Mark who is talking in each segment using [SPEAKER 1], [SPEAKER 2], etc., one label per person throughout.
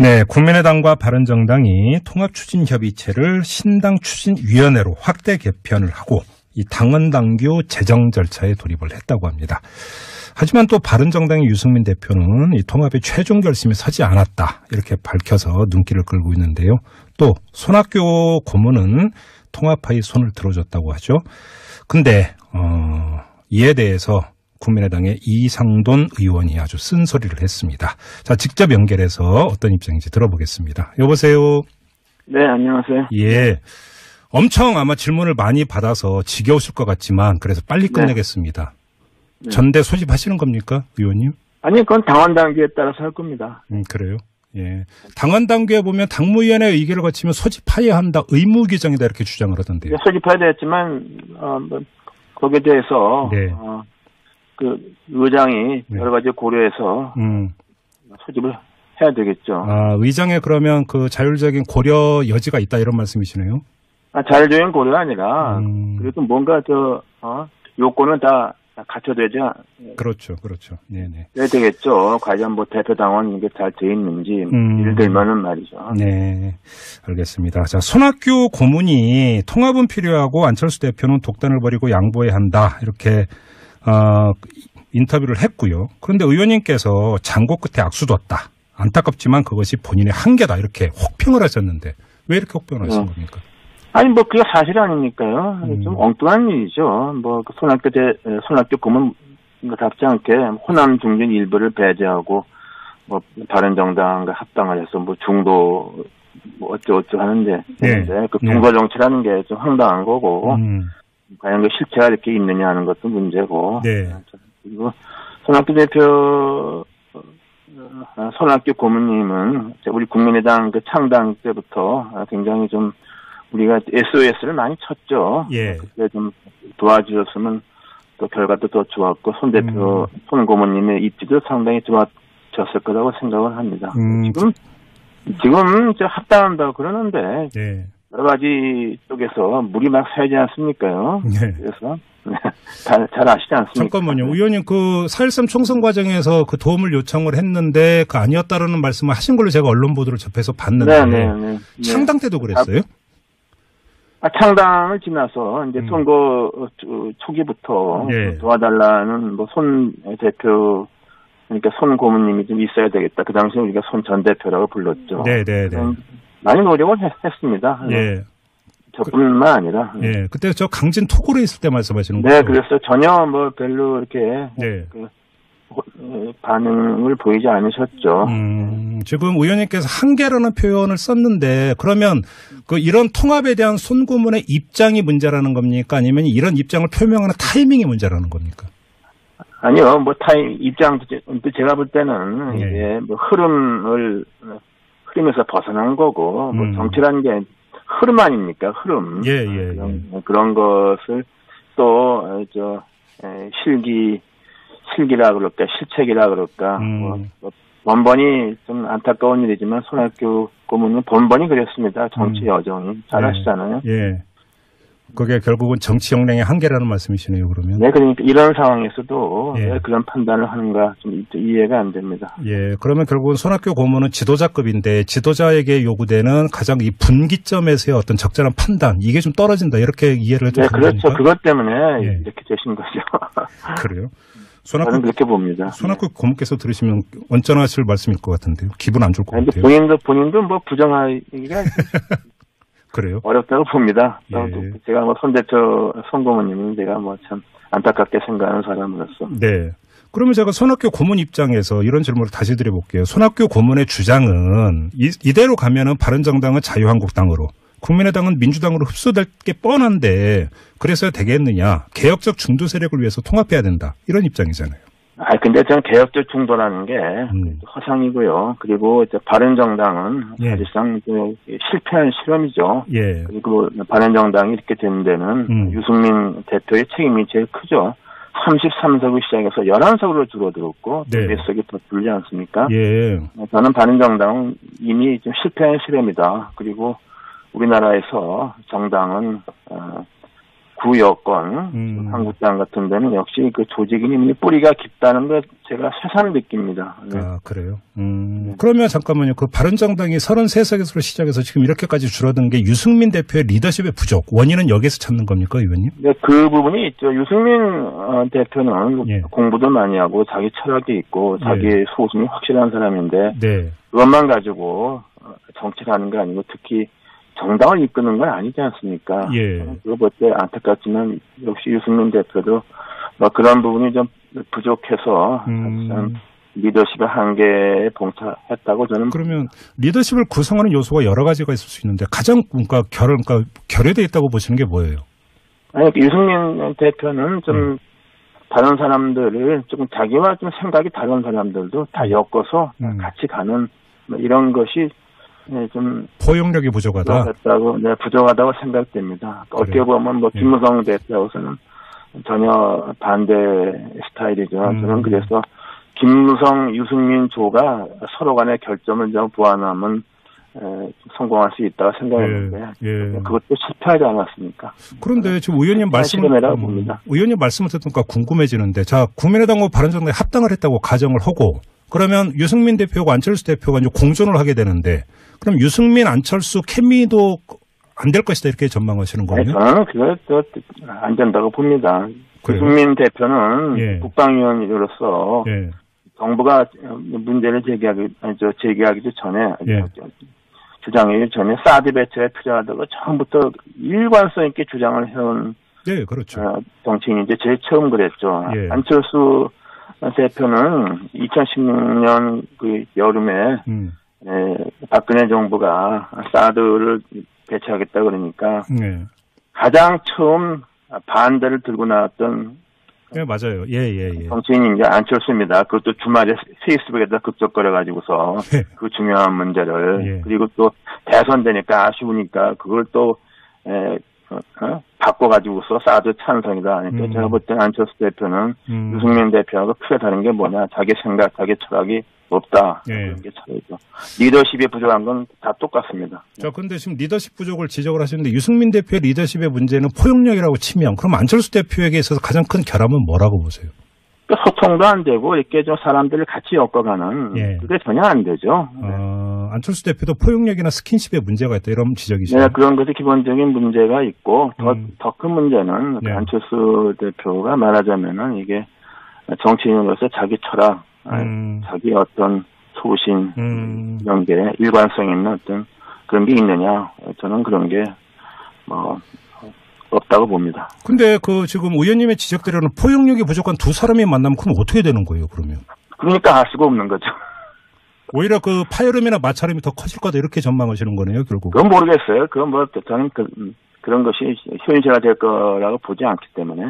[SPEAKER 1] 네, 국민의당과 바른정당이 통합추진협의체를 신당 추진위원회로 확대 개편을 하고 이 당헌당규 제정 절차에 돌입을 했다고 합니다. 하지만 또 바른정당의 유승민 대표는 이 통합의 최종 결심에 서지 않았다 이렇게 밝혀서 눈길을 끌고 있는데요. 또 손학규 고문은 통합하에 손을 들어줬다고 하죠. 근데 어, 이에 대해서 국민의당의 이상돈 의원이 아주 쓴소리를 했습니다. 자, 직접 연결해서 어떤 입장인지 들어보겠습니다. 여보세요.
[SPEAKER 2] 네, 안녕하세요.
[SPEAKER 1] 예. 엄청 아마 질문을 많이 받아서 지겨우실 것 같지만 그래서 빨리
[SPEAKER 2] 네.
[SPEAKER 1] 끝내겠습니다.
[SPEAKER 2] 네.
[SPEAKER 1] 전대 소집하시는 겁니까, 의원님?
[SPEAKER 2] 아니, 그건 당원 단계에 따라서 할 겁니다.
[SPEAKER 1] 음, 그래요. 예. 당원 단계에 보면 당무위원회 의결을 거치면 소집하여야 한다, 의무 규정이다 이렇게 주장을 하던데요.
[SPEAKER 2] 소집해야 되겠지만, 어, 뭐, 거기에 대해서,
[SPEAKER 1] 네.
[SPEAKER 2] 어, 그, 의장이
[SPEAKER 1] 네.
[SPEAKER 2] 여러 가지 고려해서
[SPEAKER 1] 음.
[SPEAKER 2] 소집을 해야 되겠죠.
[SPEAKER 1] 아, 의장에 그러면 그 자율적인 고려 여지가 있다 이런 말씀이시네요.
[SPEAKER 2] 아, 자율적인 고려가 아니라,
[SPEAKER 1] 음.
[SPEAKER 2] 그래도 뭔가 저, 어, 요건은 다 갖춰되지
[SPEAKER 1] 그렇죠, 그렇죠. 네네.
[SPEAKER 2] 해야 되겠죠. 과연 뭐 대표당원 이게 잘 돼 있는지,
[SPEAKER 1] 음.
[SPEAKER 2] 예를 들면은 말이죠.
[SPEAKER 1] 네, 알겠습니다. 자, 손학규 고문이 통합은 필요하고 안철수 대표는 독단을 벌이고 양보해야 한다 이렇게 어, 인터뷰를 했고요. 그런데 의원님께서 장고 끝에 악수뒀다. 안타깝지만 그것이 본인의 한계다 이렇게 혹평을 하셨는데 왜 이렇게 혹평을 하신
[SPEAKER 2] 네.
[SPEAKER 1] 겁니까?
[SPEAKER 2] 아니 뭐 그게 사실 아니니까요.
[SPEAKER 1] 음.
[SPEAKER 2] 좀 엉뚱한 일이죠. 뭐 그 손학규 대 손학규 고문 답지 않게 호남 중진 일부를 배제하고 뭐 다른 정당과 합당을 해서 뭐 중도 뭐 어쩌고저쩌고 하는데
[SPEAKER 1] 네.
[SPEAKER 2] 그
[SPEAKER 1] 네.
[SPEAKER 2] 중도 정치라는 게 좀 황당한 거고
[SPEAKER 1] 음,
[SPEAKER 2] 과연 그 실체가 이렇게 있느냐 하는 것도 문제고
[SPEAKER 1] 네.
[SPEAKER 2] 그리고 손학규 대표 어, 손학규 고문님은 우리 국민의당 그 창당 때부터 굉장히 좀 우리가 SOS를 많이 쳤죠.
[SPEAKER 1] 예.
[SPEAKER 2] 그때 좀 도와주셨으면 또 결과도 더 좋았고 손 대표
[SPEAKER 1] 음.
[SPEAKER 2] 손 고문님의 입지도 상당히 좋아졌을 거라고 생각을 합니다.
[SPEAKER 1] 음.
[SPEAKER 2] 지금 지금 합당한다고 그러는데
[SPEAKER 1] 네.
[SPEAKER 2] 여러 가지 쪽에서 물이 막 새지 않습니까요?
[SPEAKER 1] 네.
[SPEAKER 2] 그래서 잘, 잘 아시지 않습니까?
[SPEAKER 1] 잠깐만요. 의원님 그 4.13 총선 과정에서 그 도움을 요청을 했는데 그 아니었다라는 말씀을 하신 걸로 제가 언론 보도를 접해서 봤는데
[SPEAKER 2] 네, 네, 네. 네.
[SPEAKER 1] 창당 때도 그랬어요?
[SPEAKER 2] 아, 창당을 지나서 이제
[SPEAKER 1] 음.
[SPEAKER 2] 선거 어, 초- 초기부터
[SPEAKER 1] 네.
[SPEAKER 2] 도와달라는 뭐 손 대표 그러니까 손 고문님이 좀 있어야 되겠다. 그 당시에 우리가 손 전 대표라고 불렀죠.
[SPEAKER 1] 네, 네, 네.
[SPEAKER 2] 음, 많이 노력을 했, 습니다
[SPEAKER 1] 예.
[SPEAKER 2] 저뿐만 아니라.
[SPEAKER 1] 예. 그때 저 강진 토굴에 있을 때 말씀하시는
[SPEAKER 2] 네,
[SPEAKER 1] 거죠?
[SPEAKER 2] 그래서 전혀 뭐 별로 이렇게
[SPEAKER 1] 네.
[SPEAKER 2] 그, 어, 반응을 보이지 않으셨죠.
[SPEAKER 1] 음, 지금 의원님께서 한계라는 표현을 썼는데 그러면 그 이런 통합에 대한 손고문의 입장이 문제라는 겁니까? 아니면 이런 입장을 표명하는 타이밍이 문제라는 겁니까?
[SPEAKER 2] 아니요, 뭐 타임 입장 제가 볼 때는
[SPEAKER 1] 네.
[SPEAKER 2] 이게 뭐 흐름을 흐름에서 벗어난 거고 뭐
[SPEAKER 1] 음.
[SPEAKER 2] 정치라는 게 흐름 아닙니까? 흐름.
[SPEAKER 1] 예, 예,
[SPEAKER 2] 그런, 그런 것을 또저 실기 실기라 그럴까 실책이라 그럴까
[SPEAKER 1] 음.
[SPEAKER 2] 뭐, 뭐 번번이 좀 안타까운 일이지만 손학규 고문은 번번이 그랬습니다. 정치
[SPEAKER 1] 음.
[SPEAKER 2] 여정이 잘
[SPEAKER 1] 네.
[SPEAKER 2] 아시잖아요.
[SPEAKER 1] 예. 그게 결국은 정치 역량의 한계라는 말씀이시네요, 그러면.
[SPEAKER 2] 네, 그러니까 이런 상황에서도
[SPEAKER 1] 예.
[SPEAKER 2] 왜 그런 판단을 하는가 좀 이- 이해가 안 됩니다.
[SPEAKER 1] 예, 그러면 결국은 손학규 고문은 지도자급인데 지도자에게 요구되는 가장 이 분기점에서의 어떤 적절한 판단 이게 좀 떨어진다 이렇게 이해를 해도
[SPEAKER 2] 네, 그렇죠.
[SPEAKER 1] 됩니까?
[SPEAKER 2] 그것 때문에
[SPEAKER 1] 예.
[SPEAKER 2] 이렇게 되신 거죠.
[SPEAKER 1] 그래요.
[SPEAKER 2] 저는
[SPEAKER 1] 손학규
[SPEAKER 2] 그렇게 봅니다.
[SPEAKER 1] 손학규 고문께서 들으시면 언짢아하실 말씀일 것 같은데요. 기분 안 좋을 것
[SPEAKER 2] 네. 근데
[SPEAKER 1] 같아요.
[SPEAKER 2] 본인도 본인도 뭐 부정하기가
[SPEAKER 1] 그래요?
[SPEAKER 2] 어렵다고 봅니다.
[SPEAKER 1] 예.
[SPEAKER 2] 또 제가 뭐 손 대표 손고모님은 제가 뭐 참 안타깝게 생각하는 사람으로서
[SPEAKER 1] 네. 그러면 제가 손학규 고문 입장에서 이런 질문을 다시 드려볼게요. 손학규 고문의 주장은 이, 이대로 가면은 바른정당은 자유한국당으로 국민의당은 민주당으로 흡수될 게 뻔한데 그래서 되겠느냐. 개혁적 중도 세력을 위해서 통합해야 된다. 이런 입장이잖아요.
[SPEAKER 2] 아 근데 저는 개혁적 중도라는 게
[SPEAKER 1] 음.
[SPEAKER 2] 허상이고요. 그리고 이제 바른정당은
[SPEAKER 1] 예.
[SPEAKER 2] 사실상 그 실패한 실험이죠.
[SPEAKER 1] 예.
[SPEAKER 2] 그리고 바른정당이 이렇게 된 데는
[SPEAKER 1] 음.
[SPEAKER 2] 유승민 대표의 책임이 제일 크죠. 33석을 시작해서 11석으로 줄어들었고
[SPEAKER 1] 네.
[SPEAKER 2] 몇 석이 더 줄지 않습니까?
[SPEAKER 1] 예.
[SPEAKER 2] 저는 바른정당은 이미 좀 실패한 실험이다. 그리고 우리나라에서 정당은 어, 구여권
[SPEAKER 1] 음.
[SPEAKER 2] 한국당 같은 데는 역시 그 조직이 뿌리가 깊다는 걸 제가 새삼 느낍니다. 네.
[SPEAKER 1] 아, 그래요? 음. 그러면 잠깐만요. 그 바른정당이 33석에서 시작해서 지금 이렇게까지 줄어든 게 유승민 대표의 리더십의 부족. 원인은 여기서 찾는 겁니까, 의원님?
[SPEAKER 2] 네, 그 부분이 있죠. 유승민 어, 대표는
[SPEAKER 1] 예.
[SPEAKER 2] 공부도 많이 하고 자기 철학이 있고 자기
[SPEAKER 1] 예.
[SPEAKER 2] 소신이 확실한 사람인데
[SPEAKER 1] 네.
[SPEAKER 2] 그것만 가지고 어, 정치를 하는 게 아니고 특히 정당을 이끄는 건 아니지 않습니까?
[SPEAKER 1] 예.
[SPEAKER 2] 그거 볼 때 안타깝지만 역시 유승민 대표도 뭐 그런 부분이 좀 부족해서
[SPEAKER 1] 음.
[SPEAKER 2] 참 리더십의 한계에 봉착했다고 저는
[SPEAKER 1] 그러면 리더십을 구성하는 요소가 여러 가지가 있을 수 있는데 가장 그러니까 결, 그러니까 결여돼 있다고 보시는 게 뭐예요?
[SPEAKER 2] 아니 그 유승민 대표는 좀
[SPEAKER 1] 음.
[SPEAKER 2] 다른 사람들을 조금 자기와 좀 생각이 다른 사람들도 다 엮어서
[SPEAKER 1] 음.
[SPEAKER 2] 같이 가는 뭐 이런 것이 네, 좀
[SPEAKER 1] 포용력이 부족하다.
[SPEAKER 2] 부족하다고 네, 부족하다고 생각됩니다. 어떻게 보면 뭐
[SPEAKER 1] 예.
[SPEAKER 2] 김무성 대표하고서는 전혀 반대 스타일이죠.
[SPEAKER 1] 음.
[SPEAKER 2] 저는 그래서 김무성, 유승민 조가 서로 간의 결점을 좀 보완하면 에, 성공할 수 있다고 생각했는데
[SPEAKER 1] 예, 예.
[SPEAKER 2] 그것도 실패하지 않았습니까?
[SPEAKER 1] 그런데 지금 의원님 말씀
[SPEAKER 2] 실험이라고 봅니다.
[SPEAKER 1] 의원님 말씀을 듣니까 궁금해지는데 자 국민의당과 바른정당이 합당을 했다고 가정을 하고 그러면 유승민 대표하고 안철수 대표가 이제 공존을 하게 되는데 그럼 유승민 안철수 케미도 안 될 것이다 이렇게 전망하시는
[SPEAKER 2] 아니,
[SPEAKER 1] 거군요.
[SPEAKER 2] 저는 그것안 된다고 봅니다.
[SPEAKER 1] 그래요?
[SPEAKER 2] 유승민 대표는
[SPEAKER 1] 예.
[SPEAKER 2] 국방위원으로서
[SPEAKER 1] 예.
[SPEAKER 2] 정부가 문제를 제기하기 저 제기하기도 전에
[SPEAKER 1] 예.
[SPEAKER 2] 주장하기 전에 사드 배치가 필요하다고 처음부터 일관성 있게 주장을 해온
[SPEAKER 1] 네, 그렇죠.
[SPEAKER 2] 어, 정치인이 이제 제일 처음 그랬죠.
[SPEAKER 1] 예.
[SPEAKER 2] 안철수 대표는 2016년 그 여름에
[SPEAKER 1] 음.
[SPEAKER 2] 에, 박근혜 정부가 사드를 배치하겠다 그러니까
[SPEAKER 1] 네.
[SPEAKER 2] 가장 처음 반대를 들고 나왔던
[SPEAKER 1] 네, 맞아요. 예, 예, 예.
[SPEAKER 2] 정치인이 이제 안철수입니다. 그것도 주말에 페이스북에다 급적거려 가지고서
[SPEAKER 1] 예.
[SPEAKER 2] 그 중요한 문제를
[SPEAKER 1] 예.
[SPEAKER 2] 그리고 또 대선 되니까 아쉬우니까 그걸 또 에, 어, 어? 바꿔가지고서 사드 찬성이다 하니까
[SPEAKER 1] 음.
[SPEAKER 2] 제가 볼 때는 안철수 대표는
[SPEAKER 1] 음.
[SPEAKER 2] 유승민 대표하고 크게 다른 게 뭐냐 자기 생각 자기 철학이 없다
[SPEAKER 1] 예.
[SPEAKER 2] 그런 게 차이죠. 리더십이 부족한 건 다 똑같습니다.
[SPEAKER 1] 자, 근데 지금 리더십 부족을 지적을 하시는데 유승민 대표의 리더십의 문제는 포용력이라고 치면 그럼 안철수 대표에게 있어서 가장 큰 결함은 뭐라고 보세요?
[SPEAKER 2] 그 소통도 안 되고 이렇게 좀 사람들을 같이 엮어가는
[SPEAKER 1] 예.
[SPEAKER 2] 그게 전혀 안 되죠.
[SPEAKER 1] 어, 안철수 대표도 포용력이나 스킨십에 문제가 있다 이런 지적이시죠.
[SPEAKER 2] 네, 그런 것이 기본적인 문제가 있고 더
[SPEAKER 1] 음.
[SPEAKER 2] 더큰 문제는
[SPEAKER 1] 네.
[SPEAKER 2] 안철수 대표가 말하자면은 이게 정치인으로서 자기 철학,
[SPEAKER 1] 음.
[SPEAKER 2] 자기 어떤 소신
[SPEAKER 1] 음.
[SPEAKER 2] 이런 게 일관성 있는 어떤 그런 게 있느냐 저는 그런 게뭐 없다고 봅니다.
[SPEAKER 1] 근데 그 지금 의원님의 지적대로는 포용력이 부족한 두 사람이 만나면 그럼 어떻게 되는 거예요, 그러면?
[SPEAKER 2] 그러니까 알 수가 없는 거죠.
[SPEAKER 1] 오히려 그 파열음이나 마찰음이 더 커질 거다 이렇게 전망하시는 거네요, 결국.
[SPEAKER 2] 그건 모르겠어요. 그건 뭐 저는 그, 그런 것이 현실화 될 거라고 보지 않기 때문에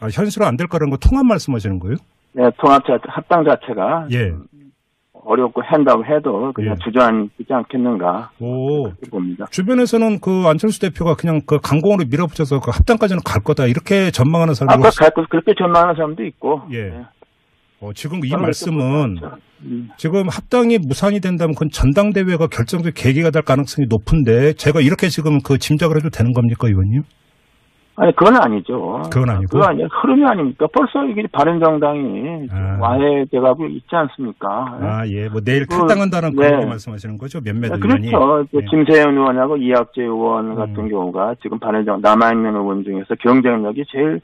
[SPEAKER 1] 아, 현실화 안 될 거라는 거 통합 말씀하시는 거예요?
[SPEAKER 2] 네, 통합 자, 합당 자체가
[SPEAKER 1] 예.
[SPEAKER 2] 어렵고 한다고 해도 그냥
[SPEAKER 1] 예.
[SPEAKER 2] 주저앉지 않겠는가
[SPEAKER 1] 오.
[SPEAKER 2] 봅니다.
[SPEAKER 1] 주변에서는 그 안철수 대표가 그냥 그 강공으로 밀어붙여서 그 합당까지는 갈 거다 이렇게 전망하는 사람이
[SPEAKER 2] 아까 갈 거, 그렇게 전망하는 사람도 있고.
[SPEAKER 1] 예.
[SPEAKER 2] 네.
[SPEAKER 1] 어, 지금 이 말씀은.
[SPEAKER 2] 음.
[SPEAKER 1] 지금 합당이 무산이 된다면 그건 전당대회가 결정적 계기가 될 가능성이 높은데 제가 이렇게 지금 그 짐작을 해도 되는 겁니까, 의원님?
[SPEAKER 2] 아니, 그건 아니죠.
[SPEAKER 1] 그건 아니고?
[SPEAKER 2] 그건 아니에요. 흐름이 아닙니까? 벌써 이게 바른정당이
[SPEAKER 1] 아.
[SPEAKER 2] 와해돼가고 있지 않습니까?
[SPEAKER 1] 아, 예. 뭐 내일
[SPEAKER 2] 그,
[SPEAKER 1] 탈당한다는
[SPEAKER 2] 네.
[SPEAKER 1] 그런 거 말씀하시는 거죠? 몇몇
[SPEAKER 2] 네,
[SPEAKER 1] 의원이.
[SPEAKER 2] 그렇죠. 그
[SPEAKER 1] 예.
[SPEAKER 2] 김세현 의원하고 이학재 의원 같은
[SPEAKER 1] 음.
[SPEAKER 2] 경우가 지금 바른정 남아 있는 의원 중에서 경쟁력이 제일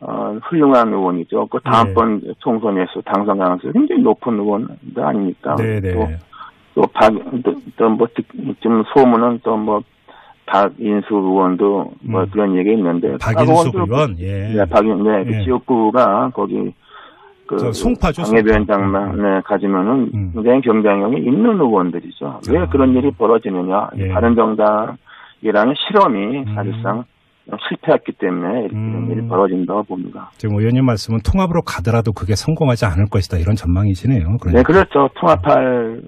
[SPEAKER 2] 어, 훌륭한 의원이죠. 그 다음번 총선에서 당선 가능성이 굉장히 높은 의원도 아닙니까?
[SPEAKER 1] 네, 네.
[SPEAKER 2] 또, 또 박, 또, 또 뭐, 특- 좀 소문은 또 뭐, 박인수 의원도 뭐
[SPEAKER 1] 음.
[SPEAKER 2] 그런 얘기 있는데.
[SPEAKER 1] 박인수
[SPEAKER 2] 박
[SPEAKER 1] 의원, 예.
[SPEAKER 2] 네, 박인, 네, 그
[SPEAKER 1] 예.
[SPEAKER 2] 지역구가 거기, 그,
[SPEAKER 1] 저 송파죠,
[SPEAKER 2] 당협위원장만,
[SPEAKER 1] 송파.
[SPEAKER 2] 네, 가지면은
[SPEAKER 1] 음.
[SPEAKER 2] 굉장히 경쟁력이 있는 의원들이죠. 왜
[SPEAKER 1] 아.
[SPEAKER 2] 그런 일이 벌어지느냐.
[SPEAKER 1] 예.
[SPEAKER 2] 바른 정당이라는 실험이
[SPEAKER 1] 음.
[SPEAKER 2] 사실상 실패했기 때문에
[SPEAKER 1] 음.
[SPEAKER 2] 일이 벌어진다고 봅니다.
[SPEAKER 1] 지금 의원님 말씀은 통합으로 가더라도 그게 성공하지 않을 것이다 이런 전망이시네요. 그러니까.
[SPEAKER 2] 네, 그렇죠. 통합할,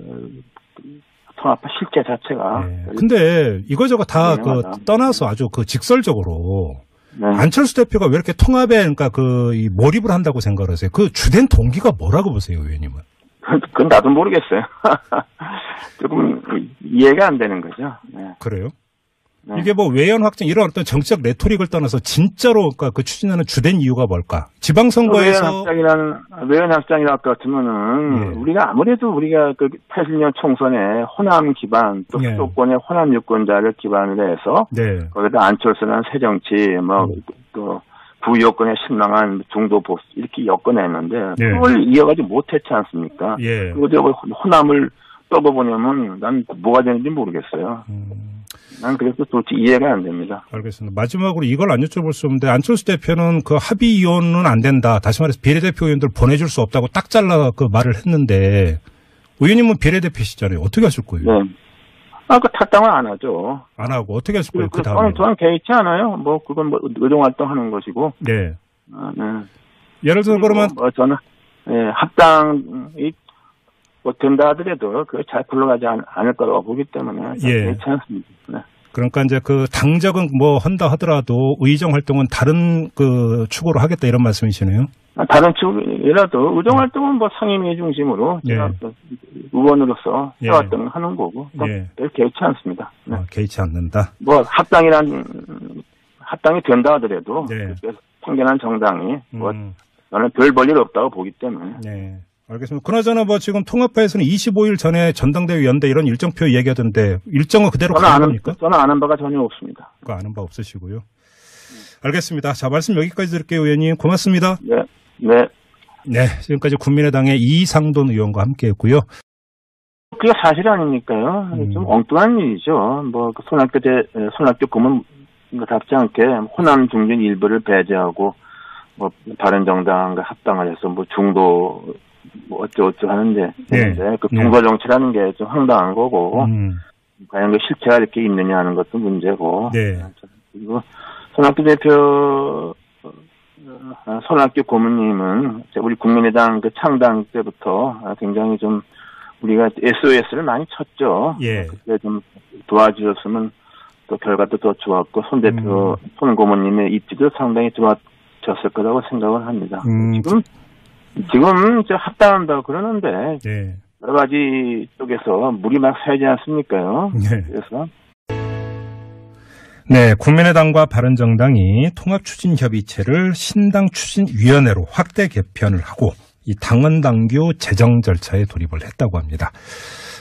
[SPEAKER 2] 통합할 실제 자체가.
[SPEAKER 1] 예. 근데 이거저거 다 그. 떠나서 아주 그 직설적으로
[SPEAKER 2] 네.
[SPEAKER 1] 안철수 대표가 왜 이렇게 통합에 그러니까 그 이 몰입을 한다고 생각을 하세요? 그 주된 동기가 뭐라고 보세요, 의원님은?
[SPEAKER 2] 그건 나도 모르겠어요. 조금 이해가 안 되는 거죠. 네.
[SPEAKER 1] 그래요?
[SPEAKER 2] 네.
[SPEAKER 1] 이게 뭐 외연 확장 이런 어떤 정치적 레토릭을 떠나서 진짜로 그러니까 그 추진하는 주된 이유가 뭘까? 지방선거에서
[SPEAKER 2] 외연 확장이라는 외연 확장이라 같으면은
[SPEAKER 1] 예.
[SPEAKER 2] 우리가 아무래도 우리가 그 80년 총선에 호남 기반 또
[SPEAKER 1] 예.
[SPEAKER 2] 수도권의 호남 유권자를 기반으로 해서
[SPEAKER 1] 네.
[SPEAKER 2] 거기다 안철수라는 새 정치
[SPEAKER 1] 음.
[SPEAKER 2] 뭐또 구여권에 신망한 중도 보수 이렇게 엮어냈는데
[SPEAKER 1] 예.
[SPEAKER 2] 그걸 이어가지 못했지 않습니까?
[SPEAKER 1] 예.
[SPEAKER 2] 그리고 호남을 떠보보냐면 난 뭐가 되는지 모르겠어요.
[SPEAKER 1] 음,
[SPEAKER 2] 난 그래서 도대체 이해가 안 됩니다.
[SPEAKER 1] 알겠습니다. 마지막으로 이걸 안 여쭤볼 수 없는데 안철수 대표는 그 합의 이혼은 안 된다. 다시 말해서 비례대표 의원들 보내줄 수 없다고 딱 잘라 그 말을 했는데 의원님은 비례대표시잖아요. 어떻게 하실 거예요?
[SPEAKER 2] 네. 아, 그 탈당을 안 하죠.
[SPEAKER 1] 안 하고 어떻게 하실 거예요? 그
[SPEAKER 2] 저는,
[SPEAKER 1] 다음에?
[SPEAKER 2] 저는 개의치 않아요. 뭐, 그건 뭐, 의정활동 하는 것이고.
[SPEAKER 1] 네.
[SPEAKER 2] 아, 네.
[SPEAKER 1] 예를 들어 그러면
[SPEAKER 2] 뭐, 저는, 예, 합당이, 뭐, 된다 하더라도, 그게 잘 굴러가지 않, 않을 거라고 보기 때문에.
[SPEAKER 1] 예.
[SPEAKER 2] 않습니다. 네.
[SPEAKER 1] 그러니까 이제 그 당적은 뭐 한다 하더라도 의정 활동은 다른 그 축으로 하겠다 이런 말씀이시네요.
[SPEAKER 2] 아, 다른 축이라도, 의정 활동은 뭐 상임위 중심으로,
[SPEAKER 1] 예.
[SPEAKER 2] 제가 의원으로서
[SPEAKER 1] 예.
[SPEAKER 2] 해왔던 걸 하는 거고, 뭐
[SPEAKER 1] 예.
[SPEAKER 2] 별 개의치 않습니다. 네.
[SPEAKER 1] 어, 개의치 않는다.
[SPEAKER 2] 뭐, 합당이란, 합당이 된다 하더라도,
[SPEAKER 1] 네.
[SPEAKER 2] 그렇게 통견한 정당이, 뭐,
[SPEAKER 1] 음,
[SPEAKER 2] 저는 별 볼 일 없다고 보기 때문에.
[SPEAKER 1] 네. 알겠습니다. 그나저나 뭐 지금 통합파에서는 25일 전에 전당대회 연대 이런 일정표 얘기하던데 일정은 그대로
[SPEAKER 2] 저는
[SPEAKER 1] 가는 겁니까?
[SPEAKER 2] 저는 아는 바가 전혀 없습니다.
[SPEAKER 1] 그거 아는 바 없으시고요. 알겠습니다. 자, 말씀 여기까지 드릴게요, 의원님. 고맙습니다.
[SPEAKER 2] 네, 네.
[SPEAKER 1] 네, 지금까지 국민의당의 이상돈 의원과 함께 했고요.
[SPEAKER 2] 그게 사실 아닙니까요?
[SPEAKER 1] 음.
[SPEAKER 2] 좀 엉뚱한 일이죠. 뭐, 그 손학규 대, 에, 손학규 고문 답지 않게 호남 중진 일부를 배제하고, 뭐, 바른정당과 합당을 해서 뭐 중도, 뭐 어쩌고저쩌고 하는데,
[SPEAKER 1] 네.
[SPEAKER 2] 그
[SPEAKER 1] 네.
[SPEAKER 2] 중도 정치라는 게 좀 황당한 거고,
[SPEAKER 1] 음,
[SPEAKER 2] 과연 그 실체가 이렇게 있느냐 하는 것도 문제고,
[SPEAKER 1] 네.
[SPEAKER 2] 그리고 손학규 대표, 어, 손학규 고문님은 우리 국민의당 그 창당 때부터 굉장히 좀 우리가 SOS를 많이 쳤죠.
[SPEAKER 1] 예.
[SPEAKER 2] 그때 좀 도와주셨으면 또 결과도 더 좋았고 손 대표,
[SPEAKER 1] 음.
[SPEAKER 2] 손 고문님의 입지도 상당히 좋아졌을 거라고 생각을 합니다.
[SPEAKER 1] 음,
[SPEAKER 2] 지금 지금 저 합당한다고 그러는데
[SPEAKER 1] 네.
[SPEAKER 2] 여러 가지 쪽에서 물이 막 새지 않습니까요?
[SPEAKER 1] 네.
[SPEAKER 2] 그래서
[SPEAKER 1] 네, 국민의당과 바른정당이 통합추진협의체를 신당추진위원회로 확대 개편을 하고 이 당헌당규 제정 절차에 돌입을 했다고 합니다.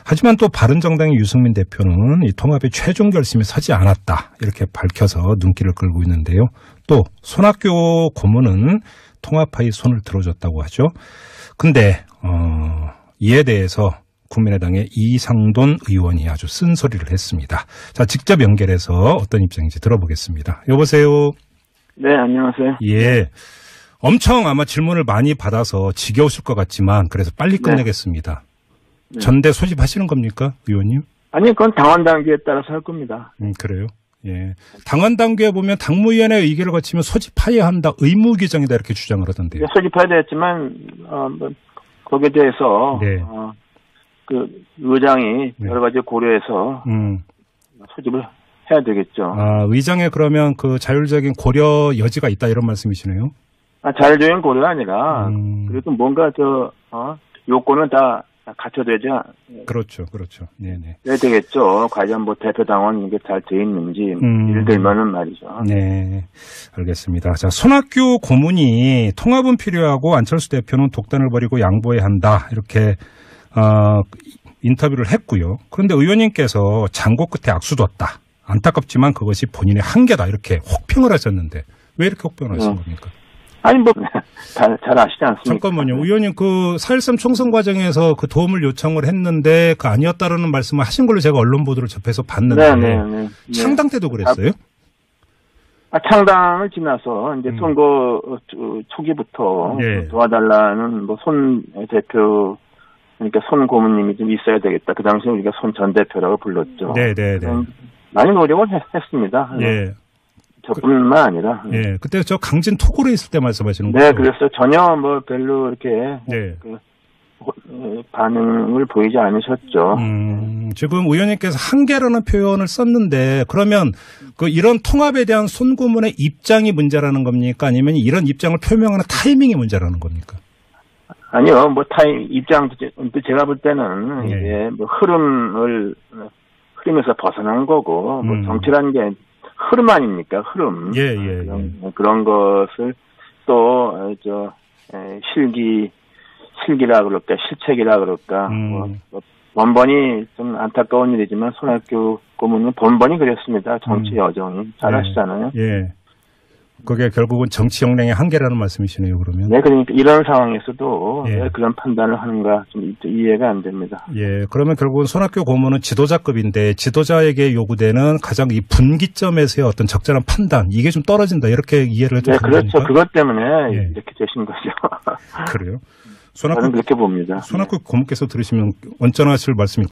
[SPEAKER 1] 하지만 또 바른정당의 유승민 대표는 이 통합의 최종 결심에 서지 않았다 이렇게 밝혀서 눈길을 끌고 있는데요. 또 손학규 고문은 통합파의 손을 들어줬다고 하죠. 근데 어, 이에 대해서 국민의당의 이상돈 의원이 아주 쓴소리를 했습니다. 자, 직접 연결해서 어떤 입장인지 들어보겠습니다. 여보세요.
[SPEAKER 2] 네 안녕하세요.
[SPEAKER 1] 예. 엄청 아마 질문을 많이 받아서 지겨우실 것 같지만 그래서 빨리
[SPEAKER 2] 네.
[SPEAKER 1] 끝내겠습니다.
[SPEAKER 2] 네.
[SPEAKER 1] 전대 소집하시는 겁니까, 의원님?
[SPEAKER 2] 아니 그건 당원 단계에 따라서 할 겁니다.
[SPEAKER 1] 음, 그래요. 예. 당원 단계에 보면 당무위원회 의결을 거치면 소집하여야 한다, 의무 규정이다 이렇게 주장을 하던데요.
[SPEAKER 2] 소집해야 되겠지만 어, 뭐, 거기에 대해서
[SPEAKER 1] 네.
[SPEAKER 2] 어, 그 의장이
[SPEAKER 1] 네.
[SPEAKER 2] 여러 가지 고려해서
[SPEAKER 1] 음.
[SPEAKER 2] 소집을 해야 되겠죠.
[SPEAKER 1] 아, 의장에 그러면 그 자율적인 고려 여지가 있다 이런 말씀이시네요.
[SPEAKER 2] 아, 자율적인 고려가 아니라
[SPEAKER 1] 음.
[SPEAKER 2] 그래도 뭔가 저 어, 요건은 다 갖춰야되지
[SPEAKER 1] 그렇죠, 그렇죠. 네네.
[SPEAKER 2] 해야 되겠죠. 과연 뭐 대표 당원 이게 잘 돼 있는지
[SPEAKER 1] 음.
[SPEAKER 2] 예를 들면은 말이죠.
[SPEAKER 1] 네, 알겠습니다. 자, 손학규 고문이 통합은 필요하고 안철수 대표는 독단을 벌이고 양보해야 한다. 이렇게, 어, 인터뷰를 했고요. 그런데 의원님께서 장고 끝에 악수뒀다. 안타깝지만 그것이 본인의 한계다. 이렇게 혹평을 하셨는데 왜 이렇게 혹평을 하신
[SPEAKER 2] 음.
[SPEAKER 1] 겁니까?
[SPEAKER 2] 아니 뭐잘 잘 아시지 않습니까?
[SPEAKER 1] 잠깐만요. 의원님 그4.13 총선 과정에서 그 도움을 요청을 했는데 그 아니었다라는 말씀을 하신 걸로 제가 언론 보도를 접해서 봤는데
[SPEAKER 2] 네, 네, 네. 네.
[SPEAKER 1] 창당 때도 그랬어요?
[SPEAKER 2] 아, 창당을 지나서 이제
[SPEAKER 1] 음.
[SPEAKER 2] 선거 어, 초- 초기부터
[SPEAKER 1] 네.
[SPEAKER 2] 도와달라는 뭐 손 대표 그러니까 손 고문님이 좀 있어야 되겠다. 그 당시에 우리가 손 전 대표라고 불렀죠.
[SPEAKER 1] 네, 네, 네.
[SPEAKER 2] 음, 많이 노력을 했, 습니다
[SPEAKER 1] 예.
[SPEAKER 2] 저뿐만 아니라.
[SPEAKER 1] 예, 그때 저 강진 토굴에 있을 때 말씀하시는
[SPEAKER 2] 네,
[SPEAKER 1] 거죠?
[SPEAKER 2] 그래서 전혀 뭐 별로 이렇게
[SPEAKER 1] 네.
[SPEAKER 2] 그, 호- 반응을 보이지 않으셨죠.
[SPEAKER 1] 음, 지금 의원님께서 한계라는 표현을 썼는데 그러면 그 이런 통합에 대한 손고문의 입장이 문제라는 겁니까? 아니면 이런 입장을 표명하는 타이밍이 문제라는 겁니까?
[SPEAKER 2] 아니요, 뭐 타임 입장 또 제가 볼 때는
[SPEAKER 1] 네.
[SPEAKER 2] 이게 뭐 흐름을 흐름에서 벗어난 거고 뭐
[SPEAKER 1] 음.
[SPEAKER 2] 정치라는 게 흐름 아닙니까 흐름
[SPEAKER 1] 예, 예, 예.
[SPEAKER 2] 그런, 그런 것을 또 저 실기 실기라 그럴까 실책이라 그럴까
[SPEAKER 1] 음.
[SPEAKER 2] 뭐, 뭐 번번이 좀 안타까운 일이지만 손학규 고문은 번번이 그랬습니다 정치
[SPEAKER 1] 음.
[SPEAKER 2] 여정이 잘 아시잖아요.
[SPEAKER 1] 예. 그게 결국은 정치 역량의 한계라는 말씀이시네요, 그러면.
[SPEAKER 2] 네, 그러니까 이런 상황에서도
[SPEAKER 1] 예.
[SPEAKER 2] 왜 그런 판단을 하는가 좀 이해가 안 됩니다.
[SPEAKER 1] 예, 그러면 결국은 손학규 고문은 지도자급인데 지도자에게 요구되는 가장 이 분기점에서의 어떤 적절한 판단 이게 좀 떨어진다 이렇게 이해를
[SPEAKER 2] 네,
[SPEAKER 1] 좀
[SPEAKER 2] 그렇죠.
[SPEAKER 1] 합니까?
[SPEAKER 2] 그것 때문에
[SPEAKER 1] 예.
[SPEAKER 2] 이렇게 되신 거죠.
[SPEAKER 1] 그래요.
[SPEAKER 2] 저는
[SPEAKER 1] 손학규
[SPEAKER 2] 그렇게 봅니다.
[SPEAKER 1] 손학규 고문께서 들으시면 언짢아하실 말씀이